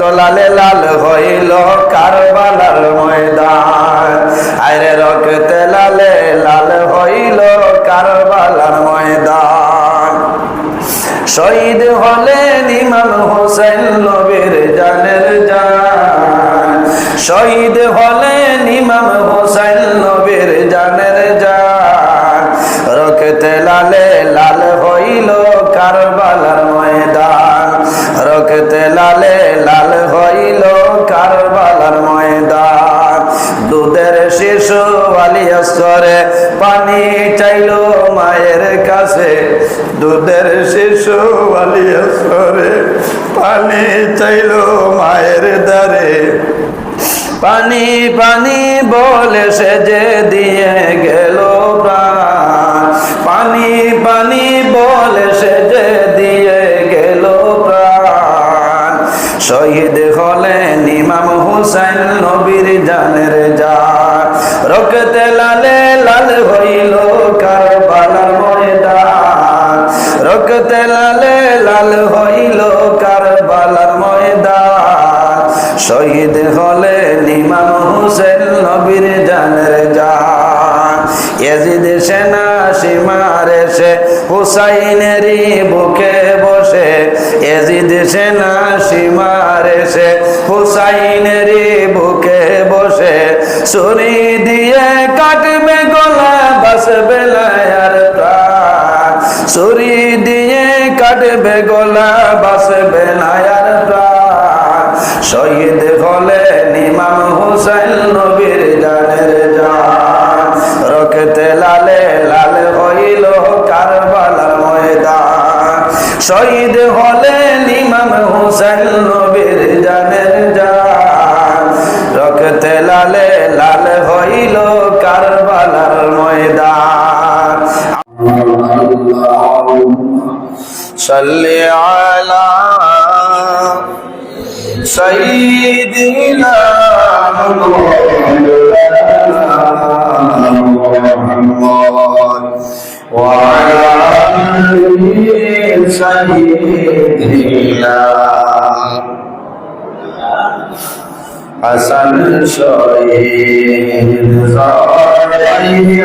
তো লালে হইল কারবালার ময়দান। আরে রক্তে লালে লাল হইল কারবালার ময়দান। শহীদ হলেন ইমাম হোসেন নবীর জানের জান। শহীদ হলেন ইমাম হোসেন নবীর জানের জান। রক্তে লালে লাল হইল কারবালার রক্তে লালে লাল হইল কারবালার ময়দান। দুধের শিশু আলিয়াসরে পানি চাইল মায়ের কাছে। দুধের শিশু আলিয়াসরে পানি চাইল মায়ের দ্বারে। পানি পানি বলে সে যে ছুরি দিয়ে কাটবে গলা বাসবে প্রাণ। শহীদ হলেন ইমাম হুসাইন নবীর জানের জান। রক্তে লালে লাল হইল কারবালার ময়দান। শহীদ হলেন ইমাম হুসাইন নবীর জানের জান। রক্তে লালে লাল صل على سيدنا محمد وعلى آل سيدنا حسن شهيد زرعي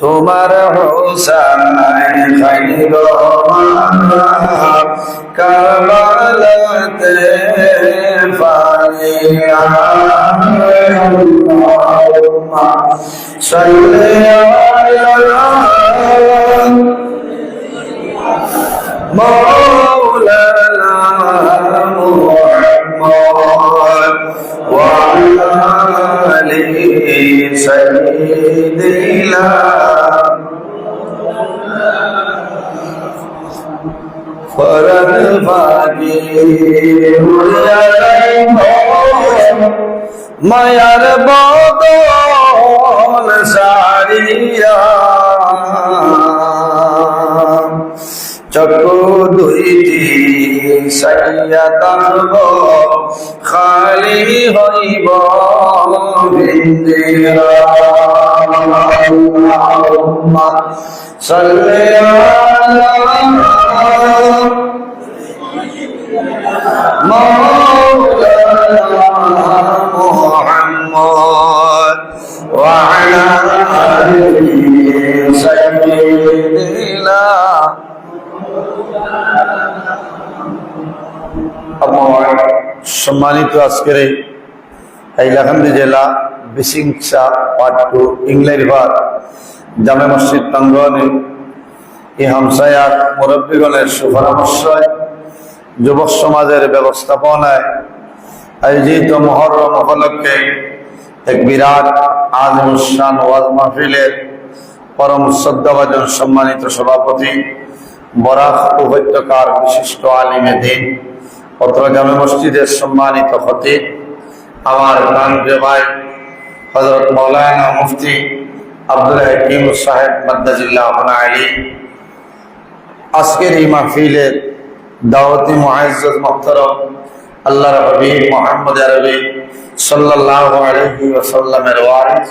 তোমার مثل فانيا اللهم صل على مولانا محمد وعلى آله سيدنا বাগে মায়ার বদল সারিয়া চকু দুইটি সাইয়া তারব খালি হইব বিন্দিরা সাল্লাল্লাহু সম্মানিত আজকের এই হাইলাকান্দি জেলা বিশিংসা পার্ট টু ইংলেরিভার জামে মসজিদ প্রাঙ্গনে এই হামসায়ার মুরব্বীগণের সুপরামর্শয় যুবক সমাজের ব্যবস্থাপনায় আয়োজিত মহরম উপলক্ষে এক বিরাট আজমুসান ওয়াজ মাহফিলের পরম শ্রদ্ধাভাজন সম্মানিত সভাপতি বরাক উপত্যকার বিশিষ্ট আলিমে দিন অত্র জামে মসজিদের সম্মানিত খতিব, আমার গান ভাই হজরত মৌলানা মুফতি আব্দুল হাকিম সাহেব মাদ্দাজিল্লাহ আলী। আজকের এই মাহফিলের দাওয়াতি মুআজ্জাজ মুহতারাম, আল্লাহর হাবিব মুহাম্মদ আরবি সাল্লাল্লাহু আলাইহি ওয়াসাল্লামের ওয়ারিস,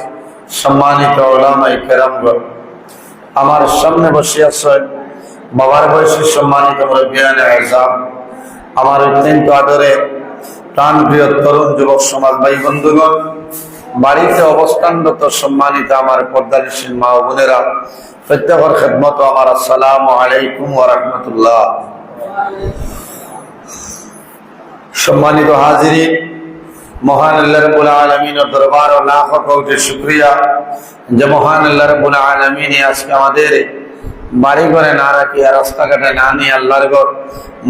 সম্মানিত ওলামাই কেরামগণ, আমার সামনে বসে আছেন বাবার বয়সী সম্মানিত মুরব্বিয়ানে আযম আমার অত্যন্ত আদরে প্রাণ প্রিয় তরুণ যুবক সমাজ ভাই বন্ধুগণ বাড়িতে অবস্থানরত সম্মানিত আমার পর্দানিসীন মা বোনেরা, প্রত্যেকের খেদমত আমার আসসালাম আলাইকুম ওয়া রাহমাতুল্লাহ। সম্মানিত হাজিরি, মহান আল্লাহ রাব্বুল আলামিনের দরবার ও লাখ কোটি শুকরিয়া। যে মহান আল্লাহ রাব্বুল আলামিন আজকে আমাদের বাড়ি ঘরে না রাখি আর রাস্তাঘাটে না নিয়ে আল্লাহর ঘর,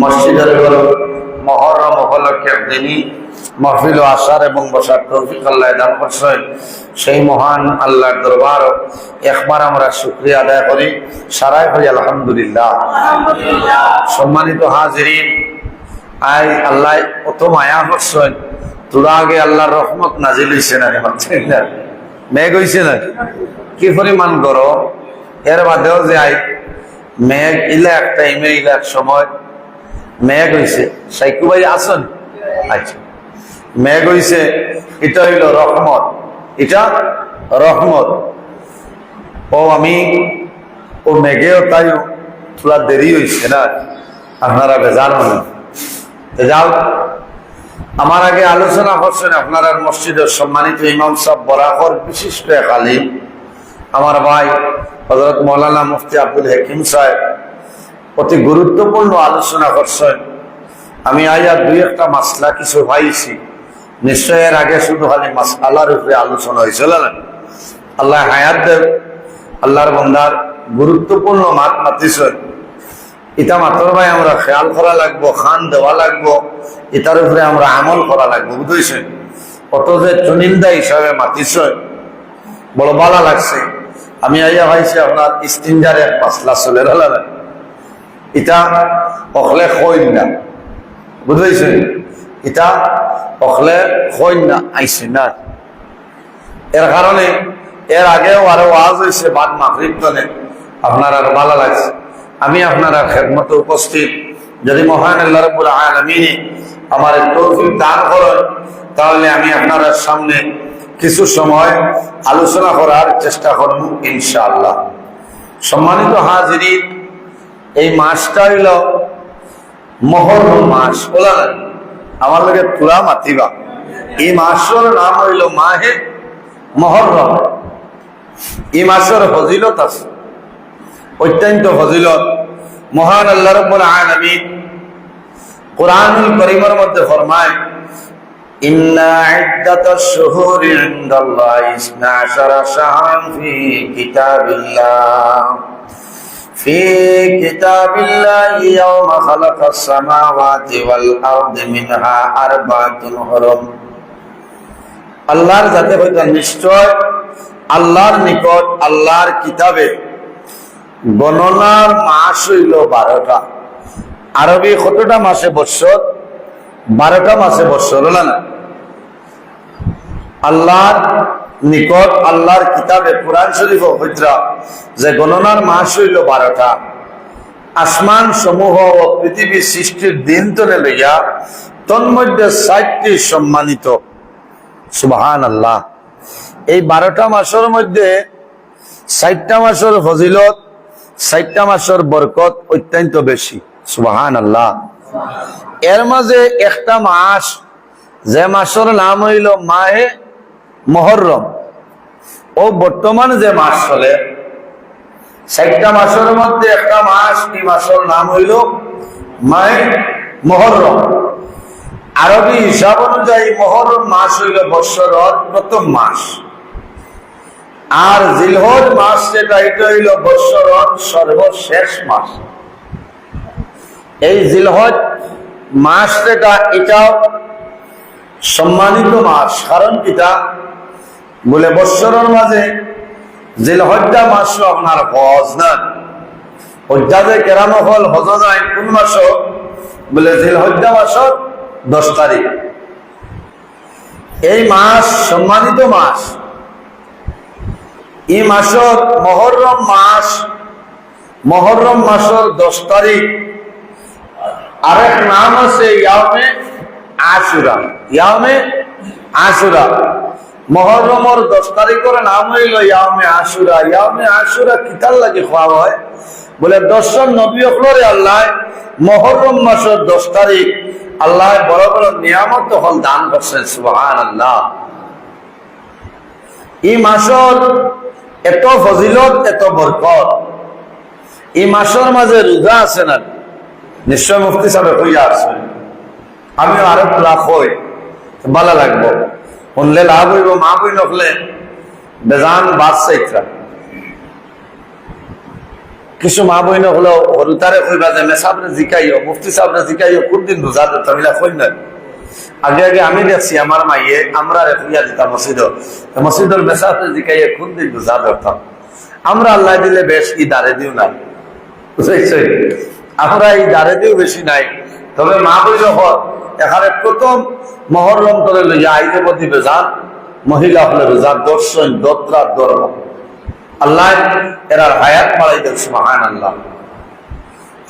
মসজিদের ঘর, মহরম উপলক্ষে দিনই মহফিল আসার এবং বসার তৌফিক আল্লাহ দান করছেন। সেই মহান আল্লাহর দরবার একবার আমরা শুক্রিয়া আদায় করি। সারাই করি আলহামদুলিল্লাহ। সম্মানিত হাজিরিন, আই আল্লাহ কত মায়া করছেন। তোরা আগে আল্লাহর রহমত নাজিল হইছে না মেঘ হইছে না? কি পরিমাণ গরম? এর বাদেও যে আই, মেঘ ইলা একটা ইমে ইলা এক সময় মেঘ হইছে। সাইকু ভাই আসন আচ্ছা। মেঘ হইছে এটা হইল রহমত। এটা রহমত। ও আমি, ও মেঘেও তাই তোলা দেরি হইছে না। আপনারা বেজার মনে যাও আমার আগে আলোচনা করছেন আপনারা মসজিদের সম্মানিত ইমাম সাহ বরাকর বিশিষ্ট এক আলিম। আমার ভাই হজরত মৌলানা মুফতি আব্দুল হাকিম সাহেব, অতি গুরুত্বপূর্ণ আলোচনা করছেন। আমি আর দুই একটা মাসলা কিছু পাইছি। নিশ্চয় এর আগে শুধু খালি মাসালার উপরে আলোচনা হয়েছিল না? আল্লাহ হায়াত দেব আল্লাহর বন্দার গুরুত্বপূর্ণ মাত মাতিছেন। ইটা মাত্র ভাই আমরা খেয়াল করা লাগবো, খান দেওয়া লাগবো এটার উপরে আমরা আমল করা লাগবো, বুঝেছেন? কত যে চুনিন্দা হিসাবে মাতিছেন, বড় ভালো লাগছে। আমি আইয়া ভাইছি, আপনার ইস্তিনজার এক মাসলা চলে গেল এটা অকলে কইন না, বুঝেছেন? এটা অকলে কইন না আইছে না। এর কারণে এর আগেও আরও ওয়াজ হয়েছে বাদ মাফরিক আপনার আর ভালো লাগছে। আমি আপনারা খেদমত উপস্থিত। যদি মহান আল্লাহ রাব্বুল আলামিন আমার তৌফিক দান করেন, তাহলে আমি আপনার সামনে কিছু সময় আলোচনা করার চেষ্টা করব ইনশাআল্লাহ। সম্মানিত হাজিরিন, এই মাসটা হইল মহরম মাস, বলা আমার লোকে তুলা মাতিবা। এই মাসের নাম হইল মাহে মহরম। এই মাসের ফজিলত আছে। অত্যন্ত ফজিলত। মহান আল্লাহ রব্বুল আলামিন কোরআনুল করিমের মধ্যে ফরমায়, ইন্না ইদ্দাতাশ শুহুরি ইনদাল্লাহি 12 শাহরান ফি কিতাবিল্লাহ। في كتاب الله يوم خلق السماوات والأرض منها أربعة حرم আল্লাহর যাতে হয়তো নিশ্চয় আল্লাহর নিকট আল্লাহর কিতাবে গণনার মাস হইল বারোটা আরবি কতটা মাসে বৎসর বারোটা মাসে বৎসর হল না আল্লাহর নিকট আল্লাহর কিতাবে কোরআন শরীফ হইতরা যে গণনার মাস হইল বারোটা। আসমান সমূহ ও পৃথিবীর সৃষ্টির দিন তনে লইয়া তন্মধ্যে ষাটটি সম্মানিত। সুবাহান আল্লাহ এই বারোটা মাসের মধ্যে ষাটটা মাসের ফজিলত ষাটটা মাসের বরকত অত্যন্ত বেশি। সুবাহান আল্লাহ এর মাঝে একটা মাস, যে মাসের নাম হইল মাহে মহরম। ও বর্তমান যে মাস চলে ষাটটা মাসের মধ্যে একটা মাস, এই মাসের নাম হইল মাহে মহরম। আরবি হিসাব অনুযায়ী মহরম মাস হইল বৎসরের প্রথম মাস। আর জিলহজ মাস যেটা, এটা হইল বৎসরের সর্বশেষ মাস। এই জিলহজ মাস যেটা, এটাও সম্মানিত মাস। কারণ এটা বলে, বৎসরের মাঝে জিলহজ্জা মাস আপনার হজ না। হজ্জাতে কেরাম হল, হজ নাই, কোন মাস বলে জিলহজ্জা মাসর দশ তারিখ। এই মাস সম্মানিত মাস। এই মাসর মহরম মাস, মহরম মাসর দশ তারিখ আরেক নাম আছে ইয়ামে আশুরা। ইয়ামে আশুরা। মহরমর দশ তারিখের নাম হইল ইয়ামে আশুরা। ইয়ামে আশুরা কিতার লাগে খাওয়া হয়? বলে, দর্শন নবী অকলরে আল্লাহ, মহরম মাসের দশ তারিখ আল্লাহ বড় বড় নিয়ামত তখন দান করছেন সুবহান আল্লাহ এই মাসর এত ফজিলত, এত বরকত। এই মাসের মাঝে রোজা আছে না? নিশ্চয় মুক্তি সাহেব হইয়া আছে আমিও আরও লাভ হই ভালো লাগবো। শুনলে লাভ হইব, মা বই নকলে বেজান বাঁচছে ইচ্ছা কিছু মা বই নকলো হরুতারে কইবা যে মেসাবরে জিকাইও, মুফতি সাহেবরে জিকাইও, কোন দিন রোজা দিতাম এলা কই না আগে আগে আমি দেখছি আমার মাইয়ে, আমরা রে ফুইয়া দিতাম মসজিদ মসজিদের মেসাবরে জিকাইয়ে কোন দিন রোজা ধরতাম আমরা আল্লাহ দিলে বেশ ই দাঁড়ে দিও না বুঝেছি আমরা এই দাঁড়ে দিও বেশি নাই। তবে মা বই যখন এখানে প্রথম মহরম করে লইয়া আইতে প্রতি বেজান, মহিলা হলে বেজান, দর্শন, দত্রা দর্ম আল্লাহ এরার হায়াত মারাই দেখছে মহান আল্লাহ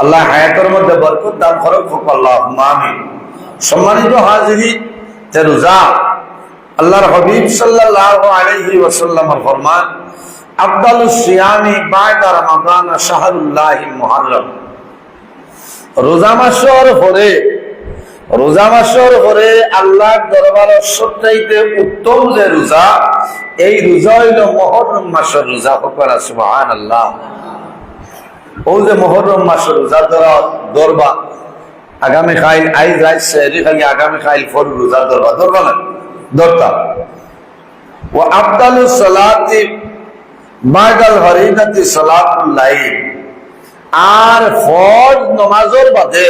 আল্লাহ হায়াতের মধ্যে বরকত দান হোক আল্লাহ আমি সম্মানিত হাজিরি তে রোজা আল্লাহর হবিব সাল্লাল্লাহু আলাইহি ওয়াসাল্লামের ফরমান, আফদালুস সিয়ামি বা'দা রমাদান শাহরুল্লাহিল মুহররম। রোজা মাসের পরে রোজা মাসের পরে আল্লাহর দরবারের সবচাইতে উত্তম যে রোজা, এই রোজা হইল মহরম মাসের রোজা। হকরা সুবহান আল্লাহ ও যে মহরম মাসের রোজা ধরা দরবা, আগামী খাইল আই যাই সেরি খালি আগামী খাইল ফর রোজা দরবা। দরবা না দরতা। ও আফদালু সালাতি বাদাল হরিদাতি সালাতুল লাইল। আর ফরজ নমাজের বাদে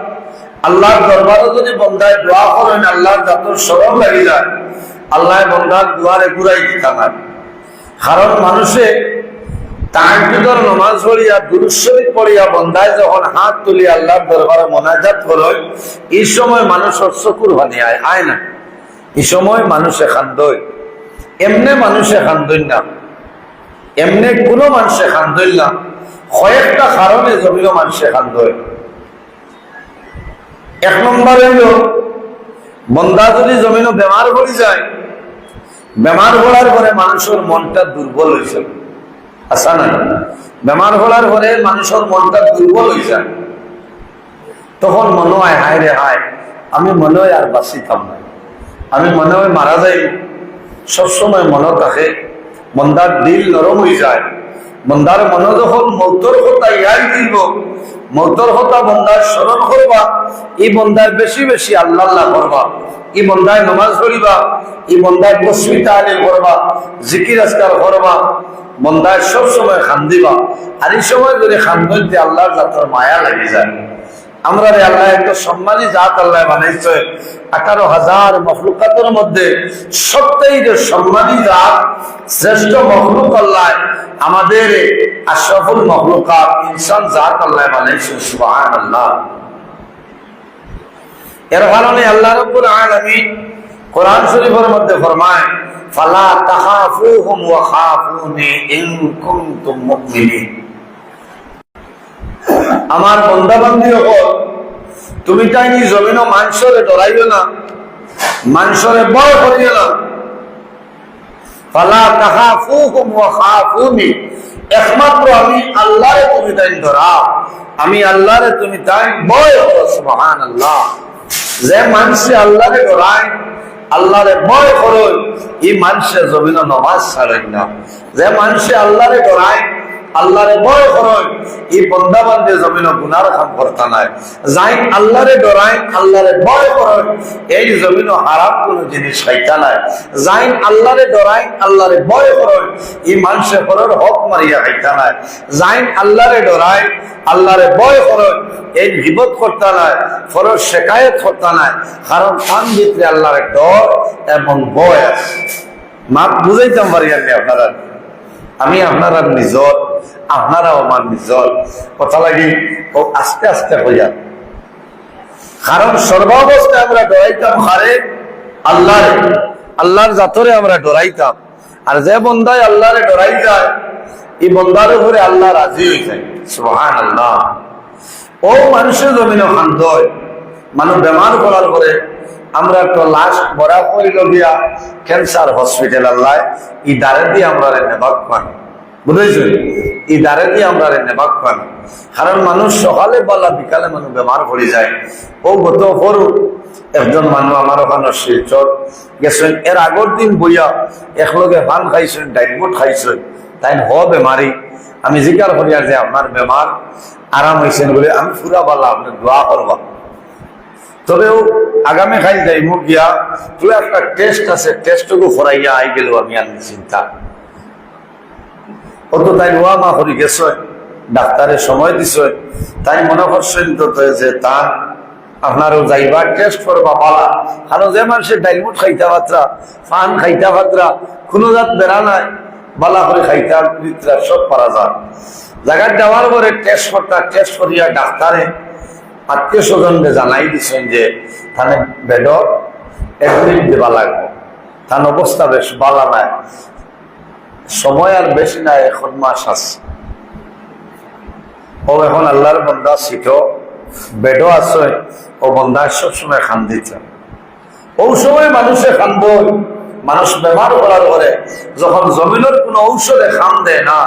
আল্লাহর দরবারে যদি বন্দায় দোয়া করেন, আল্লাহর জাতর স্মরণ লাগি যায় আল্লাহ বন্দার দুয়ারে ঘুরাই দিতে পারে কারণ মানুষে তাহাজ্জুদের নামাজ পড়িয়া দুরুশ্বরী পড়িয়া, বন্দায় যখন হাত তুলি আল্লাহর দরবারে মোনাজাত করে এই সময় মানুষের চকুর হানি আয় আয় না। এই সময় মানুষে খান্দই এমনে মানুষে খান্দই না। এমনে কোনো মানুষে খান্দই না। কয়েকটা কারণে জমিল মানুষে খান্দই এক নম্বর হইল, বন্দা যদি জমিন বেমার পড়ে যায়, বেমার পড়ার পরে মানুষের মনটা দুর্বল হয়েছে আসা নাই বেমার পড়ার পরে মানুষের মনটা দুর্বল হয়ে যায়। তখন মনে হয় হায় রে হায়, আমি মনে হয় আর বাঁচিতাম না। আমি মনে হয় মারা যাই সবসময় মনে থাকে মন্দার দিল নরম হয়ে যায়। মন্দার মনে যখন মৌতর কথা ইয়াই দিব। মৌতর কথা বন্দার স্মরণ করবা। এই বন্দায় বেশি বেশি আল্লাহ আল্লাহ করবা। এই বন্দায় নমাজ পড়িবা। এই বন্দায় কস্মিতা তাহলিল করবা। জিকির আজকার করবা। বন্দায় সব সময় খান দিবা আর এই সময় যদি খান বলতে আল্লাহর জাতর মায়া লাগে যায়। আমরা রে আল্লাহ একটা সম্মানী জাত আল্লাহ বানাইছে। আঠারো হাজার মখলুকাতের মধ্যে সবটাই যে সম্মানী জাত, শ্রেষ্ঠ মখলুক আল্লাহ আমাদের আশরাফুল মখলুকাত, ইনসান জাত আল্লাহ বানাইছে সুবহান আল্লাহ এর কারণে আল্লাহ রব্বুল আলামিন কোরআন শরীফের মধ্যে ফরমায়, ফালা তাখাফুহুম ওয়া খাফুনি ইন কুনতুম মুমিনিন। আমার বন্দাবান্দি হল তুমি তাই নি জমিন মানুষরে ডরাইও না মানুষের বয় করিও না। ফালা তাখাফুহুম ওয়া খাফুনি, একমাত্র আমি আল্লাহরে তুমি তাই ধরা। আমি আল্লাহরে তুমি তাই ভয় করো, সুবহানাল্লাহ। যে মানুষে আল্লাহরে ডরায়, আল্লাহরে ভয় করো এই মানুষের জমিন নমাজ ছাড়েন না। যে মানুষে আল্লাহরে ডরায় আল্লাহরে ভয় করো এই বন্দা বান্ধে জমিন গুনার কাম নাই। যাই আল্লাহরে ডরাই আল্লাহরে ভয় করো এই জমিন হারাম কোন জিনিস খাইতা নাই। যাই আল্লাহরে ডরাই আল্লাহরে ভয় করো এই মানুষে ফরর হক মারিয়া খাইতা নাই। যাই আল্লাহরে ডরাই আল্লাহরে ভয় করো এই বিপদ করতা নাই ফরর শেখায়ত করতা নাই। কারণ কান ভিতরে আল্লাহরে ডর এবং ভয় আছে। মাপ বুঝাইতাম পারি কি আপনারা? আমি আপনারা নিজর আপনারা আমার নিজর কথা লাগি, ও আস্তে আস্তে হইয়া। কারণ সর্বাবস্থায় আমরা ডরাইতাম হারে আল্লাহরে। আল্লাহর জাতরে আমরা ডরাইতাম। আর যে বন্দায় আল্লাহরে ডরাই যায় এই বন্দার উপরে আল্লাহ রাজি হয়ে যায়। সুহান আল্লাহ ও মানুষের মানুষ বেমার করার পরে আমরা লাশ ক্যান্সার হসপিটাল আল্লাহ দিয়ে আমরা নেবাক পান বুঝেছেন? এই দ্বারে দিয়ে আমরা নেবাক পান কারণ মানুষ সকালে বলা, বিকালে মানুষ বেমার পড়ে যায়। ও গত সরু একজন মানুষ আমার ওখানে শিলচর গেছেন, এর আগর দিন বইয়া একলগে ভান খাইছেন ডাইমুট খাইছেন। তাই হ, বেমারি। আমি জিজ্ঞাসা করি আর যে আপনার বেমার আরাম হয়েছেন বলে আমি ফুরা বললাম আপনি দোয়া করবা। তবেও আগামী খাই যাই মুখ গিয়া তুই একটা টেস্ট আছে টেস্টটুকু ফরাইয়া আই গেল আমি আর চিন্তা অত তাই নোয়া মা করি গেছ সময় দিছ। তাই মনে যে তা আপনারও যাইবা টেস্ট করবা, পালা। কারণ যে মানুষের ডাইলমুট খাইতা পাত্রা, ফান খাইতা পাত্রা, কোনো জাত বেড়া নাই। বালা করে খাইতা পিত্রা সব পারা যায়। জায়গায় যাওয়ার পরে টেস্ট করতা টেস্ট করিয়া ডাক্তারে আত্মীয় স্বজনকে জানাই দিচ্ছেন যে থানে বেড এডমিট দেবা লাগবে। তার অবস্থা বেশ বালা নাই। সময় আর বেশি নাই, এখন মাস আছে। ও এখন আল্লাহর বন্দা শিখ বেডও আছে, ও বন্দা সবসময় খান দিতে ও সময় মানুষে খান্দ মানুষ বেমার করার পরে যখন জমিনের কোনো ঔষধে খান দেয় না,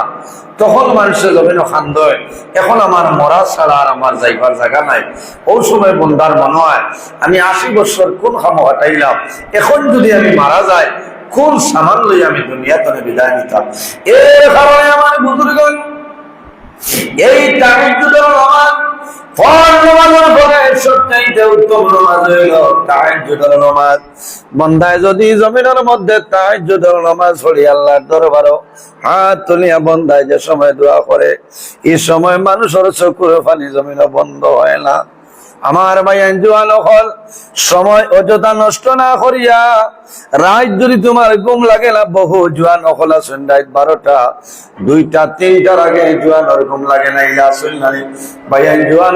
তখন মানুষের জমিন খান দেয় এখন আমার মরা ছাড়া আর আমার যাইবার জায়গা নাই। ওই সময় বন্দার মনে হয়, আমি আশি বছর কোন খামো হাঁটাইলাম এখন যদি আমি মারা যাই কোন সামান আমি দুনিয়াতে বিদায় নিতাম? এর কারণে আমার বুজুর্গন এই হাত যে সময় এই সময় মানুষের চকুর পানি জমিন বন্ধ হয় না। আমার ভাই জোয়ান সময় অযথা নষ্ট না করিয়া রাত যদি তোমার ঘুম লাগে না, বহু জোয়ান আসেন রাত বারোটা, দুইটা, তিনটার আগে জোয়ানোর ঘুম লাগে না ইলা আসেন নাই ভাই জোয়ান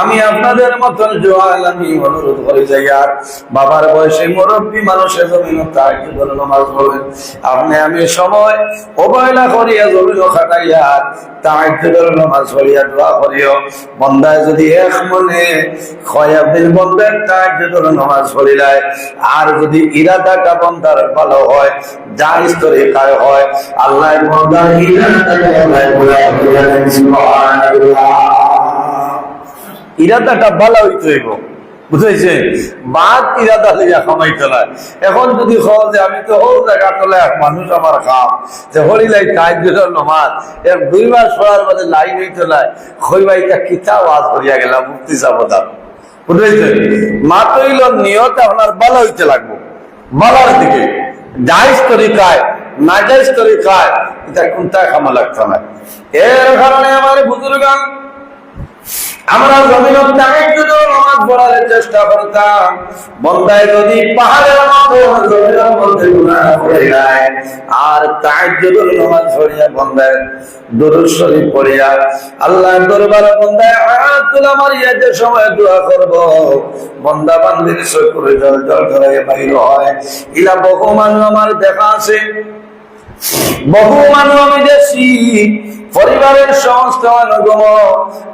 আমি আপনাদের মতন জোয়ান, আমি অনুরোধ করে যাই আর বাবার বয়সে মুরব্বী মানুষের জমিন তাই নামাজ বলেন আপনি আমি সময় অবহেলা করিয়া জমিন খাটাইয়া তাই নামাজ পড়িয়া দোয়া করিও। বন্দায় যদি এক মনে খয়াবিল বন্দায় তাই নামাজ পড়িলায়। আর যদি ইরাদাটা বন্দার ভালো হয় যা স্তরে কায় হয় আল্লাহ বন্দার ইরাদাটা ভালো হইতে হইব বুঝেছে বাদ ইরাদা লইয়া এখন যদি যে আমি তো হোক জায়গা তোলে এক মানুষ আমার খাম যে হরিলাই তাই নমাজ, এর মধ্যে লাইন হইতে নাই খৈবাইটা কিতা ওয়াজ করিয়া গেলাম মুক্তি সাবধান বুঝেছে মা তৈল নিয়ত আপনার ভালো হইতে লাগবো। ভালোর দিকে। জাইজ তরিকায় নাজাইজ তরিকায় এটা কোনটা খামা লাগতো না। এর কারণে আমার বুজুর্গান আমরা তাহাজ্জুদ নামাজ পড়ার চেষ্টা করতাম, বন্দায় যদি পাহাড়ের মতো জমিনের মধ্যে গুনাহ করে যায় আর তাহাজ্জুদ নামাজ পড়িয়া বন্দায় দরুদ শরীফ পড়িয়া আল্লাহর দরবারে বন্দায় হাত তুলা মারিয়া যে সময় দোয়া করব, বন্দা বান্দির জল জল বাইর হয়। ইলা বহু মানুষ আমার দেখা আছে, বহু মানুষ আমি দেখছি পরিবারের সমস্ত অনুগম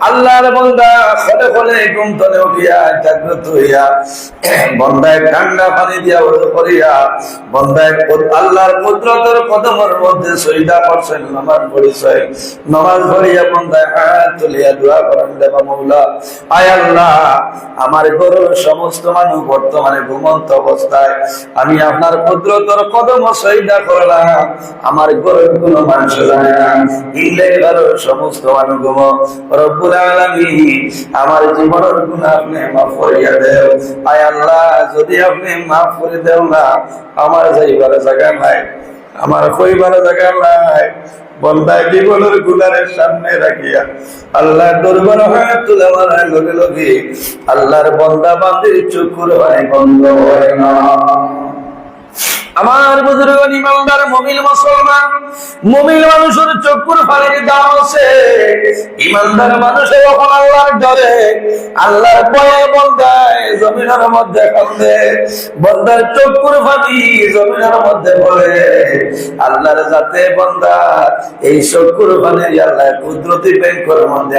আল্লাহর বন্দা খলে খলে ঘুম তলে উঠিয়া জাগ্রত হইয়া, বন্দায় ঠান্ডা পানি দিয়া ওজু করিয়া, বন্দায় আল্লাহর কুদরতের কদমের মধ্যে সইদা করছেন, নামাজ পড়িছেন। নামাজ পড়িয়া বন্দায় হাত তুলিয়া দোয়া করেন, দেবা মৌলা, আয় আল্লাহ, আমার গরুর সমস্ত মানুষ বর্তমানে ঘুমন্ত অবস্থায়, আমি আপনার কুদরতের কদম সইদা করলাম, আমার গরুর কোনো মানুষ জানে না। ঘরের সমস্ত আলামিন আমার জীবনের আপনি মাফ করিয়া দেও আয় আল্লাহ, যদি আপনি মাফ করে দেও না, আমার যাইবার জায়গা নাই, আমার কইবার জায়গা নাই। আল্লাহর বন্দা বান্দির চুকুর হয়, বন্ধ হয় না। আমার বুজুর্গ ইমানদার মমিল মুসলমান মমিল মানুষের চক্ষুর ফালির দাম আছে ইমানদার মানুষের যখন আল্লাহর ডরে, আল্লাহর ভয়ে বন্দায় জমিনের মধ্যে কান্দে বন্দার চক্ষুর ফালি জমিনের মধ্যে পড়ে। আল্লাহর যাতে বন্দা, এই চক্ষুর ফালি আল্লাহ কুদরতি ব্যাংকের মধ্যে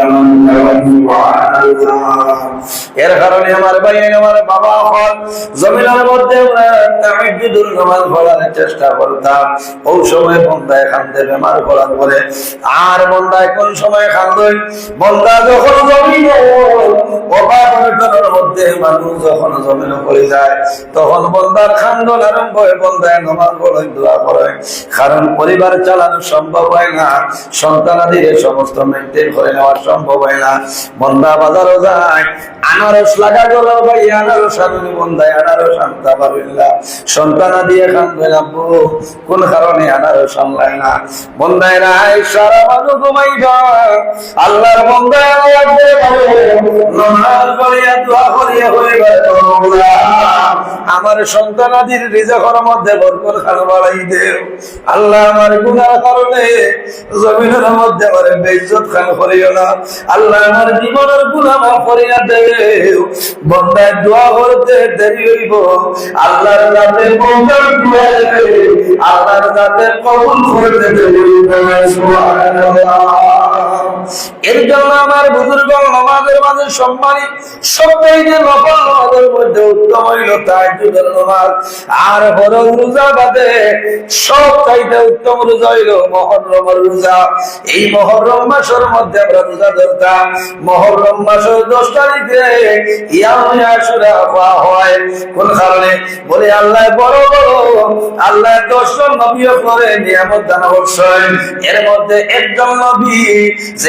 এর কারণে আমার ভাই, আমার বাবা হল জমিনের মধ্যে আমরা নামাজ চেষ্টা করতাম। ওই সময় বন্দায় খান্দে বেমার আর বন্দায় কোন সময় বন্দা যখন মধ্যে মানুষ যখন পড়ে যায়, তখন বন্দার খান্দন আরম্ভ হয়ে বন্দায় নামাজ পড়ে দোয়া করে। কারণ পরিবার চালানো সম্ভব হয় না। সন্তানাদির সমস্ত মেনটেন করে নেওয়া সম্ভব হয় না। বন্দা বাজারও যায়, আনারস লাগা গেল ভাই, আনারস আনুনি বন্ধায় আনারস আনতে পারিল্লা সন্তানা খান আব্বু কোন কারণে না? সারা ঘুমাইবা আল্লাহর বন্ধায় লাগবে নমাজ পড়িয়া দোয়া করিয়া হইবা মওলা, আমার সন্তানাদির রিজকের মধ্যে বরকত খান বাড়াই দেও আল্লাহ আমার গুনার কারণে জমিনের মধ্যে আমার খান করিও না। আল্লাহ আমার জীবনের গুনাহ মাফ করিয়া দেও বন্দায় দোয়া করতে দেরি হইব। আল্লাহর দেবে আল্লাহর কাছে কবুল করে দেবে। সুবহানাল্লাহ। এর জন্য আমার বুজুর্গ নামাজের মাঝে সম্মানী নফল নামাজের মধ্যে উত্তম হইল তাহাজ্জুদের নামাজ। আর রোজা বাদে সব চাইতে উত্তম রোজা হইল রোজা। এই মহররম মাসের মধ্যে আমরা রোজা ধরতাম। মহররম মাসের দশ তারিখে ইয়ামে পাওয়া হয়। কোন কারণে? বলে আল্লাহ বড় বড়, আল্লাহ দর্শন নবীও করে নিয়ামত দান করছেন। এর মধ্যে একজন নবী যে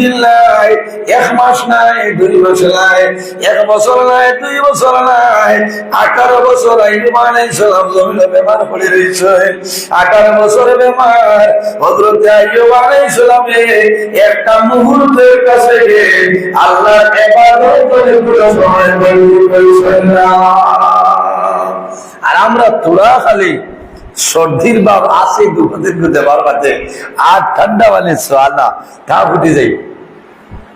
দিন নাই এক মাস নাই, দুই মাস নাই, এক বছর নাই, দুই বছর নাই, আঠারো বছর বেমার পড়ে রয়েছে। আঠারো বছরে বেমার একটা মুহূর্তের কাছে না। আর আমরা তোরা খালি সর্দির বাপ আসে দুপুরের মধ্যে বাবাতে আর ঠান্ডা মানে সোয়ালা তা ফুটে যাই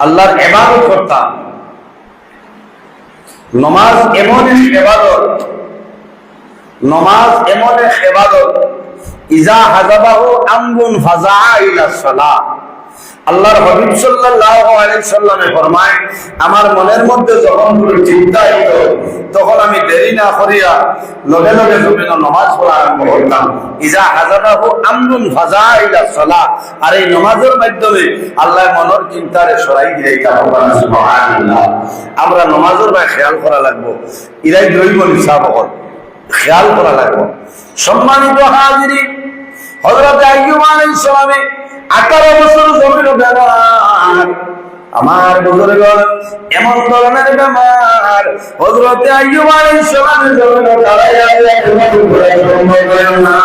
আল্লাহর এবাদত করতাম নমাজ এমন এবাদত নমাজ এমন এক এবাদত ইজা হাজাবাহু আমগুন ফাজা ইলা সালাহ। আল্লাহর হাবিব সাল্লাল্লাহু আলাইহি সাল্লামে ফরমায়, আমার মনের মধ্যে যখন কোনো চিন্তা এলো, তখন আমি দেরি না করিয়া লগে লগে জমিন নামাজ পড়া আরম্ভ করতাম ইজা হাজারাহু আমরুন ফাজাইলা সালাহ। আর এই নামাজের মাধ্যমে আল্লাহ মনের চিন্তারে সরাই দিয়ে সুবহানাল্লাহ। আমরা নামাজের ভাই খেয়াল করা লাগবো। ইরাই দৈব নিসাব খেয়াল করা লাগবো। সম্মানিত হাজিরি হযরত আইয়ুব আলাইহিস সালামে আঠারো বছর জমির ব্যবহার। আমার বুজুর্গ এমন ধরনের বেমার হজরতে আইয়ুব আলাইহিস সালামের জন্য দাঁড়াইয়া না।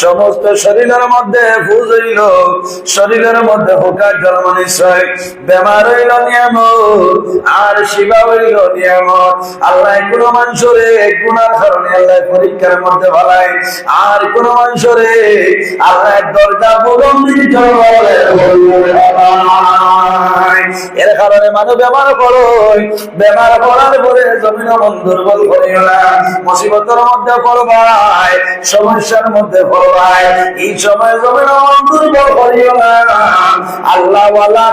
সমস্ত শরীরের মধ্যে হইল শরীরের মধ্যে হোকার জন্ম নিশ্চয়। বেমার হইল নিয়ামত, আর শিবা হইল নিয়ামত। আল্লাহ কোন মানুষরে গুনার কারণে আল্লাহ পরীক্ষার মধ্যে ভালায় আর কোন মানুষরে আল্লাহ দরজা বুলন্দিত এর কারণে মানুষ বেমার করো বেমার করার পরে জমিন মন দুর্বল করিও না মুসিবতের মধ্যে পড়বাই সমস্যার মধ্যে পড়বাই এই সময় দুর্বল করিও না। আল্লাহ আল্লাহ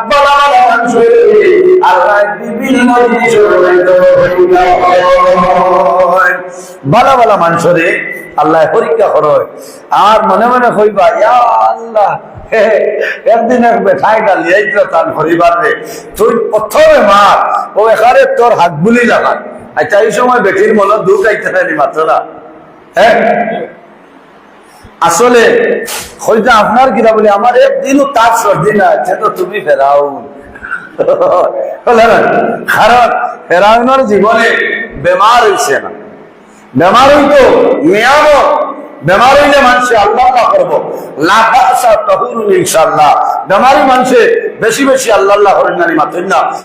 বিভিন্ন আল্লাহ পরীক্ষা করো। আর মনে মনে হইবা ইয়া আল্লাহ একদিন এক বেঠাই ডালি তার পরিবার রে। তুই প্রথমে মার, ও এখানে তোর হাত বুলি লাগান আচ্ছা এই সময় বেটির মনে দুঃখ আইতে মাত্র না? হ্যাঁ? আসলে হয়তো আপনার কিনা বলি, আমার একদিনও তার সর্দি না তো তুমি ফেরাও? কারণ ফেরাউনের জীবনে বেমার হয়েছে না। বেমার হইতো নিয়ামত, বেমার মানুষে আল্লাহ করব। বেশি বেশি আল্লাহ